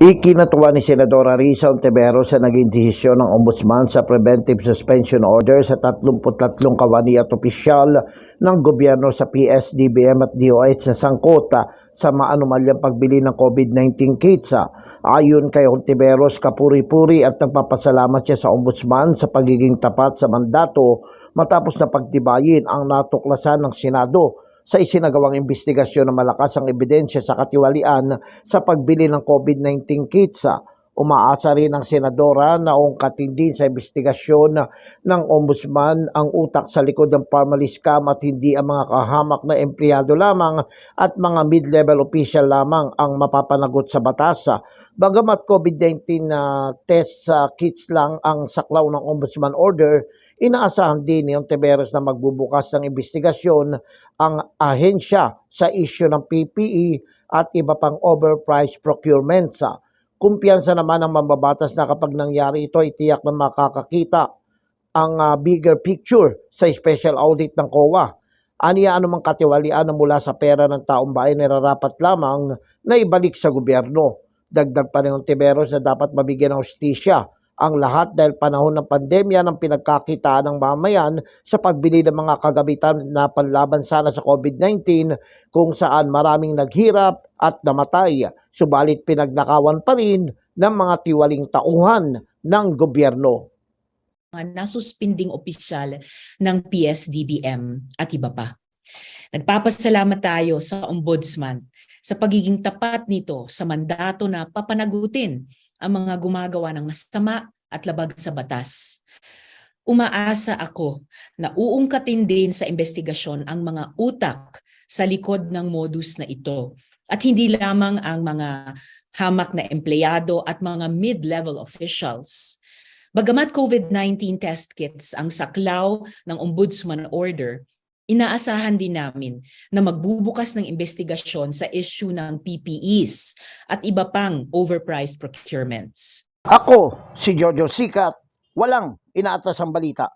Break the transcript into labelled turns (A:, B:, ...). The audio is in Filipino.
A: Ikinatuwa ni Senadora Risa Ontiveros sa naging desisyon ng Ombudsman sa preventive suspension order sa 33 kawani at opisyal ng gobyerno sa PSDBM at DOH na sangkota sa maanumalyang pagbili ng COVID-19 kits. Ayon kay Ontiveros, kapuri-puri at nagpapasalamat siya sa Ombudsman sa pagiging tapat sa mandato matapos na pagtibayin ang natuklasan ng Senado sa isinagawang investigasyon na malakas ang ebidensya sa katiwalian sa pagbili ng COVID-19 kits. Umaasa rin ang senadora na ungkatin din sa investigasyon ng ombudsman ang utak sa likod ng family scam at hindi ang mga kahamak na empleyado lamang at mga mid-level official lamang ang mapapanagot sa batas. Bagamat COVID-19 na test sa kits lang ang saklaw ng ombudsman order, inaasahan din ni Ontiveros na magbubukas ng investigasyon ang ahensya sa issue ng PPE at iba pang overpriced procurements. Kumpiyansa naman ang mambabatas na kapag nangyari ito, itiyak na makakakita ang ah, bigger picture sa special audit ng COA. Aniya anumang katiwalian na mula sa pera ng taong bayan nararapat lamang na ibalik sa gobyerno. Dagdag pa ni Ontiveros na dapat mabigyan ng hustisya ang lahat dahil panahon ng pandemya ng pinagkakitaan ng mamayan sa pagbili ng mga kagamitan na panlaban sana sa COVID-19 kung saan maraming naghirap at namatay. Subalit pinagnakawan pa rin ng mga tiwaling tauhan ng gobyerno.
B: nasuspinding opisyal ng PSDBM at iba pa. Nagpapasalamat tayo sa Ombudsman sa pagiging tapat nito sa mandato na papanagutin ang mga gumagawa ng masama at labag sa batas. Umaasa ako na uungkatin din sa investigasyon ang mga utak sa likod ng modus na ito at hindi lamang ang mga hamak na empleyado at mga mid-level officials. Bagamat COVID-19 test kits ang saklaw ng Ombudsman Order, inaasahan din namin na magbubukas ng investigasyon sa issue ng PPEs at iba pang overpriced procurements.
A: Ako, si Jojo Sikat, walang inaatas ang balita.